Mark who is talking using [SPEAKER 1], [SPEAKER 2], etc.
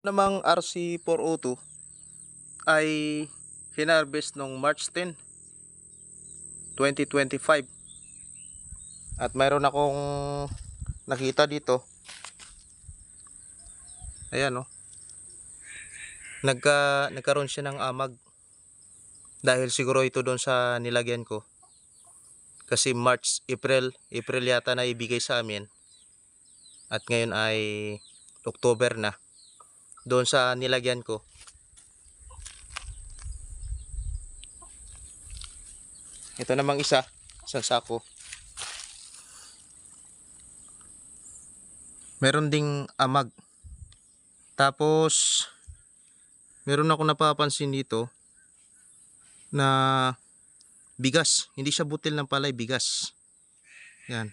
[SPEAKER 1] namang RC402 ay hinarvest nung March 10 2025 at mayroon akong nakita dito. Ayan oh. Nagka, nagkaroon siya ng amag. Dahil siguro ito doon sa nilagyan ko. Kasi March, April, April yata na ibigay sa amin. At ngayon ay October na doon sa nilagyan ko. Ito namang isa isang sako. Meron ding amag. Tapos meron ako napapansin dito na bigas. Hindi siya butil ng palay bigas. Yan